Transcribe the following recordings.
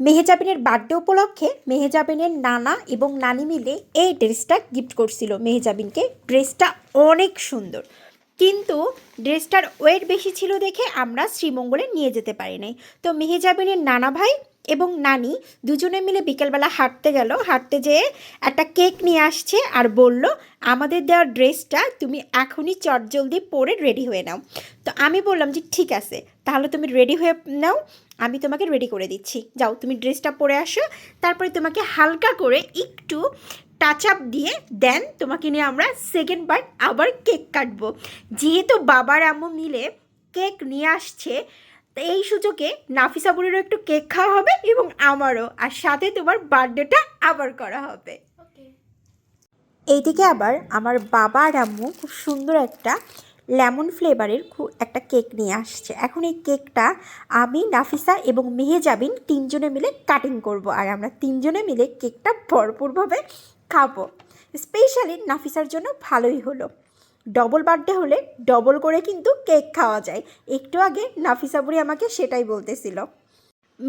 মেহেজাবিনের birthday উপলক্ষে মেহেজাবিনের নানা এবং নানি মিলে এই ড্রেসটা গিফট করছিল মেহেজাবিনকে। ড্রেসটা অনেক সুন্দর। কিন্তু ড্রেসটার ওয়েট বেশি ছিল দেখে আমরা শ্রীমঙ্গলে নিয়ে যেতে পারি নাই। তো মেহেজাবিনের নানা ভাই এবং নানি দুজনে মিলে বিকেলবেলা হাঁটতে গেল। হাঁটতে যেয়ে একটা কেক নিয়ে আসছে আর বলল, আমাদের দেওয়া ড্রেসটা তুমি এখনই চটজলদি পরে রেডি হয়ে নাও। তো আমি বললাম যে, ঠিক আছে, তাহলে তুমি রেডি হয়ে নাও। আমি তোমাকে রেডি করে দিচ্ছি। যাও তুমি ড্রেসটা পরে আসো তারপরে তোমাকে হালকা করে একটু টাচ আপ দিয়ে দেন তোমাকে নিয়ে আমরা সেকেন্ড বার আবার কেক কাটবো। যেহেতু বাবার আম্মু মিলে কেক নিয়ে আসছে এই সুযোগে নাফিসা বুড়িরও একটু কেক খাওয়া হবে এবং আমারও। আর সাথে তোমার বার্থডেটা আবার করা হবে। এইদিকে আবার আমার বাবা আর আম্মু খুব সুন্দর একটা লেমন ফ্লেভারের একটা কেক নিয়ে আসছে। এখন এই কেকটা আমি, নাফিসা এবং মেহেজাবিন তিনজনে মিলে কাটিং করব আর আমরা তিনজনে মিলে কেকটা ভরপুরভাবে খাব। স্পেশালি নাফিসার জন্য ভালোই হলো। ডবল বার্থডে হলে ডবল করে কিন্তু কেক খাওয়া যায়। একটু আগে নাফিসা বুড়ি আমাকে সেটাই বলতেছিল।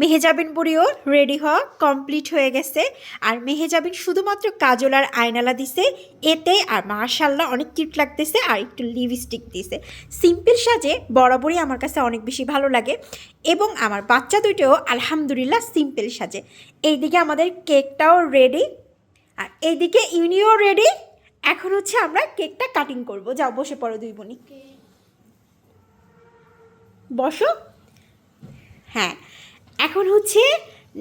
মেহেজাবিন বুড়িও রেডি হওয়া কমপ্লিট হয়ে গেছে। আর মেহেজাবিন শুধুমাত্র কাজল আর আয়নালা দিছে। এতে আর মার্শাল্লাহ অনেক কিউট লাগতেছে আর একটু লিপস্টিক দিছে। সিম্পল সাজে বরাবরই আমার কাছে অনেক বেশি ভালো লাগে। এবং আমার বাচ্চা দুইটাও আলহামদুলিল্লাহ সিম্পল সাজে। এইদিকে আমাদের কেকটাও রেডি আর এইদিকে ইউনিও রেডি এখন হচ্ছে আমরা কেকটা কাটিং করব। যাও, বসে পড়ো দুই বোনই বসো। হ্যাঁ। এখন হচ্ছে,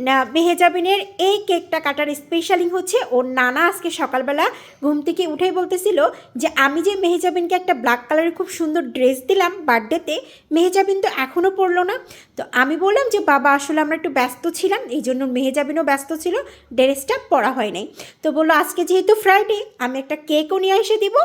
না, মেহেজাবিনের এই কেকটা কাটার স্পেশালিং হচ্ছে, ওর নানা আজকে সকালবেলা ঘুম থেকে উঠেই বলতেছিল যে, আমি যে মেহেজাবিনকে একটা ব্ল্যাক কালারের খুব সুন্দর ড্রেস দিলাম বার্থডেতে মেহেজাবিন তো এখনও পরলো না। তো আমি বললাম যে, বাবা, আসলে আমরা একটু ব্যস্ত ছিলাম এই জন্য মেহেজাবিনও ব্যস্ত ছিল ড্রেসটা পরা হয় নাই। তো বলল, আজকে যেহেতু ফ্রাইডে আমি একটা কেকও নিয়ে এসে দিব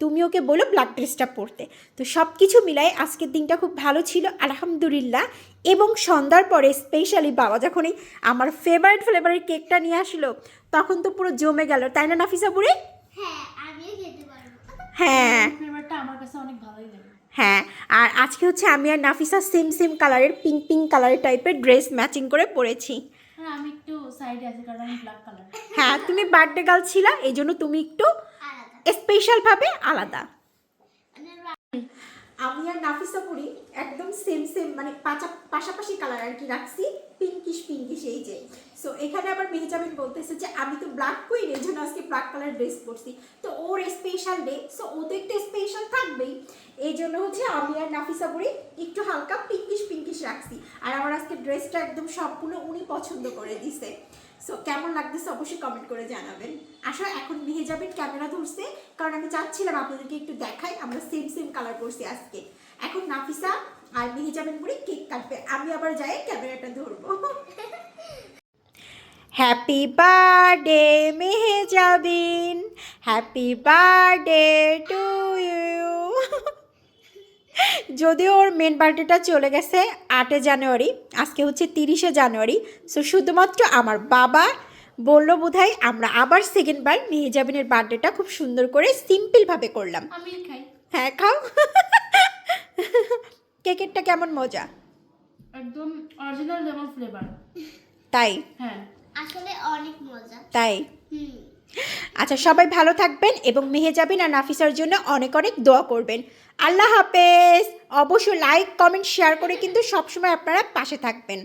তুমি ওকে বলো ব্ল্যাক ড্রেসটা পরতে তো সব কিছু মিলাই আজকের দিনটা খুব ভালো ছিল আলহামদুলিল্লাহ। এবং সন্ধ্যার পরে স্পেশালি বাবা যখনই আমার ফেভারিট ফ্লেভারের কেকটা নিয়ে আসলো তখন তো পুরো জমে গেল তাই না নাফিসা বুড়ি? হ্যাঁ আমিও খেতে পারব। হ্যাঁ। ফ্লেভারটা আমার কাছে অনেক ভালোই লাগে। হ্যাঁ আর আজকে হচ্ছে আমি আর নাফিসা সেম সেম কালারের পিঙ্ক পিঙ্ক কালারের টাইপের ড্রেস ম্যাচিং করে পরেছি আর আমি একটু সাইডে আছি কারণ আমি ব্ল্যাক কালার হ্যাঁ তুমি বার্থডে গার্ল ছিলা এই জন্য তুমি একটু স্পেশালভাবে আলাদা। আমি আর নাফিসা পুরি একদম সেম সেম মানে পাশাপাশি কালার আর কি রাখছি পিঙ্কিশ পিঙ্কিশ এই যে। সো এখানে আবার মেহেজাবিন বলতেছে যে, আমি তো ব্ল্যাক কুইন এর জন্য আজকে ব্ল্যাক কালার ড্রেস পরছি। তো ওর স্পেশাল ডে সো ও তো একটু স্পেশাল থাকবেই। এই জন্য হচ্ছে আমি আর নাফিসা পুরি একটু হালকা পিঙ্কিশ পিঙ্কিশ রাখছি। আর আমার আজকে ড্রেসটা একদম সম্পূর্ণ উনি পছন্দ করে দিছে। সো কেমন লাগতেছে অবশ্যই কমেন্ট করে জানাবেন। আসলে এখন নিয়ে যাবেন ক্যামেরা ধরছে, কারণ আমি চাচ্ছিলাম আপনাদেরকে একটু দেখাই, আমরা সেম সেম কালার করছি আজকে। এখন নাফিসা আর নিয়ে যাবেন বলে কেক কাটবে। আমি আবার যাই ক্যামেরাটা ধরবো। Happy birthday Mehejabin. Happy birthday to you যদিও ওর মেন বার্থডেটা চলে গেছে আটে জানুয়ারি আজকে হচ্ছে তিরিশে জানুয়ারি। সো শুধুমাত্র আমার বাবা বলল বোধহয় আমরা আবার সেকেন্ড বার মেহেজাবিনের বার্থডেটা খুব সুন্দর করে সিম্পলভাবে করলাম। হ্যাঁ খাও। কেকেরটা কেমন মজা? একদম অরিজিনাল লেমন ফ্লেভার তাই? হ্যাঁ। আসলে অনেক মজা। তাই? হুম। আচ্ছা সবাই ভালো থাকবেন এবং মেহেজাবিন আর নাফিসার জন্য অনেক অনেক দোয়া করবেন। আল্লাহ হাফেজ। অবশ্যই লাইক কমেন্ট শেয়ার করে কিন্তু সবসময় আপনারা পাশে থাকবেন।